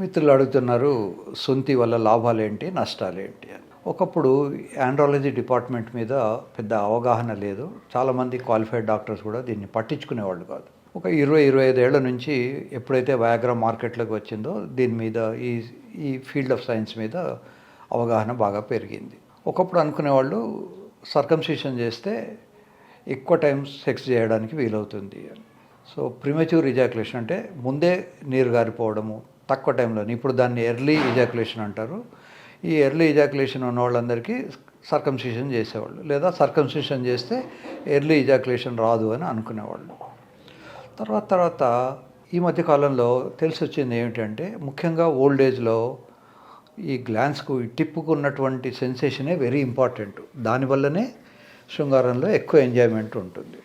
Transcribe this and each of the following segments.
మిత్రులు అడుగుతున్నారు సొంతి వల్ల లాభాలు ఏంటి నష్టాలు ఏంటి అని. ఒకప్పుడు ఆండ్రాలజీ డిపార్ట్మెంట్ మీద పెద్ద అవగాహన లేదు. చాలామంది క్వాలిఫైడ్ డాక్టర్స్ కూడా దీన్ని పట్టించుకునేవాళ్ళు కాదు. ఒక ఇరవై ఇరవై ఐదేళ్ళ నుంచి ఎప్పుడైతే వయాగ్రా మార్కెట్లోకి వచ్చిందో దీని మీద ఈ ఈ ఫీల్డ్ ఆఫ్ సైన్స్ మీద అవగాహన బాగా పెరిగింది. ఒకప్పుడు అనుకునేవాళ్ళు సర్కంసిషన్ చేస్తే ఎక్కువ టైం సెక్స్ చేయడానికి వీలవుతుంది అని. సో ప్రిమచ్యూర్ రిజాక్యులేషన్ అంటే ముందే నీరు గారిపోవడము తక్కువ టైంలోనే ఇప్పుడు దాన్ని ఎర్లీ ఇజాకులేషన్ అంటారు. ఈ ఎర్లీ ఇజాకులేషన్ ఉన్న వాళ్ళందరికీ సర్కంసిషన్ చేసేవాళ్ళు లేదా సర్కంసిషన్ చేస్తే ఎర్లీ ఇజాకులేషన్ రాదు అని అనుకునేవాళ్ళు. తర్వాత తర్వాత ఈ మధ్య కాలంలో తెలిసి వచ్చింది ఏమిటంటే ముఖ్యంగా ఓల్డ్ ఏజ్లో ఈ గ్లాన్స్కు ఈ టిప్పుకు ఉన్నటువంటి సెన్సేషనే వెరీ ఇంపార్టెంట్. దానివల్లనే శృంగారంలో ఎక్కువ ఎంజాయ్మెంట్ ఉంటుంది.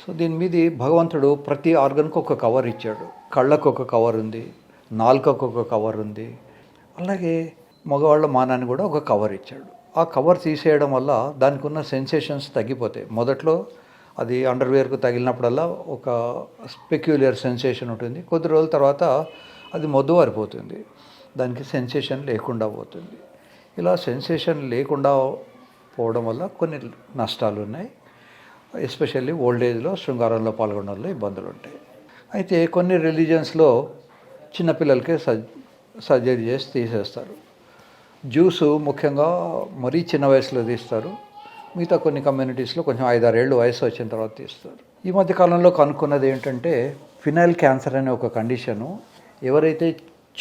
సో దీని మీద భగవంతుడు ప్రతి ఆర్గన్కు ఒక కవర్ ఇచ్చాడు. కళ్ళకు ఒక కవర్ ఉంది. నాలుకకు ఒక కవర్ ఉంది. అలాగే మగవాళ్ళ మానాన్ని కూడా ఒక కవర్ ఇచ్చాడు. ఆ కవర్ తీసేయడం వల్ల దానికి ఉన్న సెన్సేషన్స్ తగ్గిపోతాయి. మొదట్లో అది అండర్వేర్కు తగిలినప్పుడల్లా ఒక స్పెక్యులర్ సెన్సేషన్ ఉంటుంది. కొద్ది రోజుల తర్వాత అది మొద్దువారిపోతుంది. దానికి సెన్సేషన్ లేకుండా పోతుంది. ఇలా సెన్సేషన్ లేకుండా పోవడం వల్ల కొన్ని నష్టాలు ఉన్నాయి. ఎస్పెషల్లీ ఓల్డ్ ఏజ్లో శృంగారంలో పాల్గొనడంలో ఇబ్బందులు ఉంటాయి. అయితే కొన్ని రిలీజియన్స్లో చిన్నపిల్లలకే సర్జ్ సర్జరీ చేసి తీసేస్తారు. జ్యూసు ముఖ్యంగా మరీ చిన్న వయసులో తీస్తారు. మిగతా కొన్ని కమ్యూనిటీస్లో కొంచెం ఐదారేళ్ళు వయసు వచ్చిన తర్వాత తీస్తారు. ఈ మధ్య కాలంలో కనుక్కున్నది ఏంటంటే ఫినైల్ క్యాన్సర్ అనే ఒక కండిషను ఎవరైతే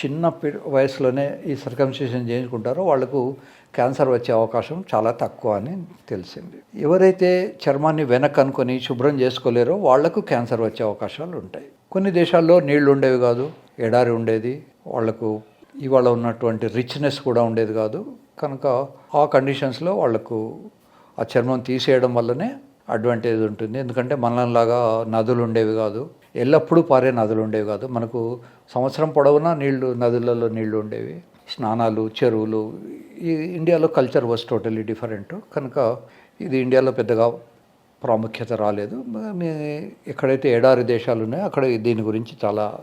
చిన్న పి- వయసులోనే ఈ సర్కంసిషన్ చేయించుకుంటారో వాళ్ళకు క్యాన్సర్ వచ్చే అవకాశం చాలా తక్కువ అని తెలిసింది. ఎవరైతే చర్మాన్ని వెనక్కి అనుకొని శుభ్రం చేసుకోలేరో వాళ్ళకు క్యాన్సర్ వచ్చే అవకాశాలు ఉంటాయి. కొన్ని దేశాల్లో నీళ్ళు ఉండేవి కాదు. ఎడారి ఉండేది. వాళ్ళకు ఇవాళ ఉన్నటువంటి రిచ్నెస్ కూడా ఉండేది కాదు. కనుక ఆ కండిషన్స్లో వాళ్ళకు ఆ చర్మం తీసేయడం వల్లనే అడ్వాంటేజ్ ఉంటుంది. ఎందుకంటే మనలాగా నదులు ఉండేవి కాదు. ఎల్లప్పుడూ పారే నదులు ఉండేవి కాదు. మనకు సంవత్సరం పొడవునా నీళ్ళు నదులలో నీళ్ళు ఉండేవి. స్నానాలు చెరువులు. ఈ ఇండియాలో కల్చర్ వాజ్ టోటలీ డిఫరెంట్ కనుక ఇది ఇండియాలో పెద్దగా ప్రాముఖ్యత రాలేదు. మీ ఎక్కడైతే ఎడారి దేశాలు ఉన్నాయో అక్కడ దీని గురించి చాలా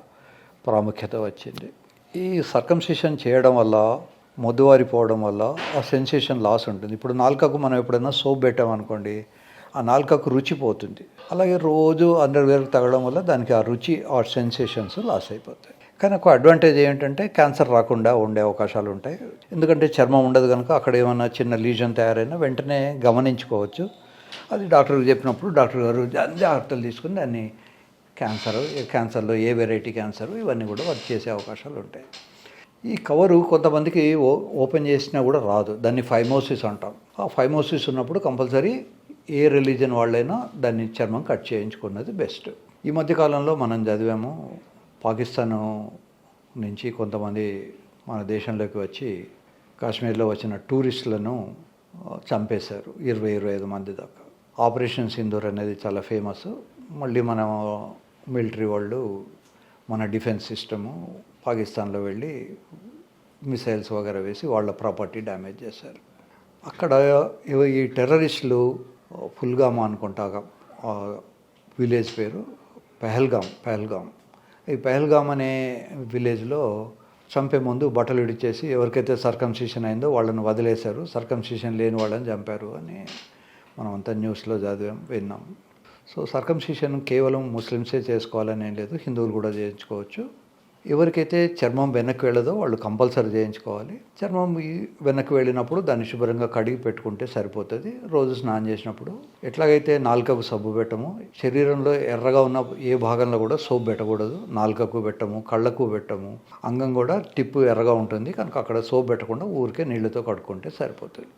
ప్రాముఖ్యత వచ్చింది. ఈ సర్కంసిషన్ చేయడం వల్ల మొద్దువారిపోవడం వల్ల ఆ సెన్సేషన్ లాస్ ఉంటుంది. ఇప్పుడు నాలుకకు మనం ఎప్పుడైనా సోప్ పెట్టామనుకోండి ఆ నాలుకకు రుచి పోతుంది. అలాగే రోజు అండర్వేర్కి తగడం వల్ల దానికి ఆ రుచి ఆ సెన్సేషన్స్ లాస్ అయిపోతాయి. కానీ ఒక అడ్వాంటేజ్ ఏంటంటే క్యాన్సర్ రాకుండా ఉండే అవకాశాలు ఉంటాయి. ఎందుకంటే చర్మం ఉండదు కనుక అక్కడ ఏమైనా చిన్న లీజన్ తయారైనా వెంటనే గమనించుకోవచ్చు. అది డాక్టర్కి చెప్పినప్పుడు డాక్టర్ గారు జాగ్రత్తలు తీసుకుని దాన్ని క్యాన్సర్ క్యాన్సర్లో ఏ వెరైటీ క్యాన్సర్ ఇవన్నీ కూడా వర్క్ చేసే అవకాశాలు ఉంటాయి. ఈ కవరు కొంతమందికి ఓ ఓపెన్ చేసినా కూడా రాదు. దాన్ని ఫైమోసిస్ అంటాం. ఆ ఫైమోసిస్ ఉన్నప్పుడు కంపల్సరీ ఏ రిలీజన్ వాళ్ళైనా దాన్ని చర్మం కట్ చేయించుకున్నది బెస్ట్. ఈ మధ్యకాలంలో మనం చదివాము పాకిస్తాన్ నుంచి కొంతమంది మన దేశంలోకి వచ్చి కాశ్మీర్లో వచ్చిన టూరిస్టులను చంపేశారు ఇరవై ఇరవై ఐదు మంది దాకా. ఆపరేషన్ సింధూర్ అనేది చాలా ఫేమస్. మళ్ళీ మనం మిలిటరీ వాళ్ళు మన డిఫెన్స్ సిస్టము పాకిస్తాన్లో వెళ్ళి మిసైల్స్ వగేరా వేసి వాళ్ళ ప్రాపర్టీ డ్యామేజ్ చేశారు. అక్కడ ఈ టెర్రరిస్టులు ఫుల్గామ్ అనుకుంటా విలేజ్ పేరు పెహల్గామ్ పెహల్గామ్. ఈ పెహల్గామ్ అనే విలేజ్లో చంపే ముందు బట్టలు ఇడిచేసి ఎవరికైతే సర్కంసిషన్ అయిందో వాళ్ళని వదిలేశారు. సర్కంసిషన్ లేని వాళ్ళని చంపారు అని మనం అంతా న్యూస్లో చదివాం విన్నాం. సో సర్కంసిషన్ కేవలం ముస్లిమ్సే చేసుకోవాలని ఏం లేదు హిందువులు కూడా చేయించుకోవచ్చు. ఎవరికైతే చర్మం వెనక్కి వెళ్ళదో వాళ్ళు కంపల్సరీ చేయించుకోవాలి. చర్మం వెనక్కి వెళ్ళినప్పుడు దాన్ని శుభ్రంగా కడిగి పెట్టుకుంటే సరిపోతుంది. రోజు స్నానం చేసినప్పుడు ఎట్లాగైతే నాలుకకు సబ్బు పెట్టము శరీరంలో ఎర్రగా ఉన్న ఏ భాగంలో కూడా సోప్ పెట్టకూడదు. నాలుకకు పెట్టము కళ్ళకు పెట్టము. అంగం కూడా టిప్పు ఎర్రగా ఉంటుంది. కనుక అక్కడ సోప్ పెట్టకుండా ఊరికే నీళ్ళతో కడుక్కుంటే సరిపోతుంది.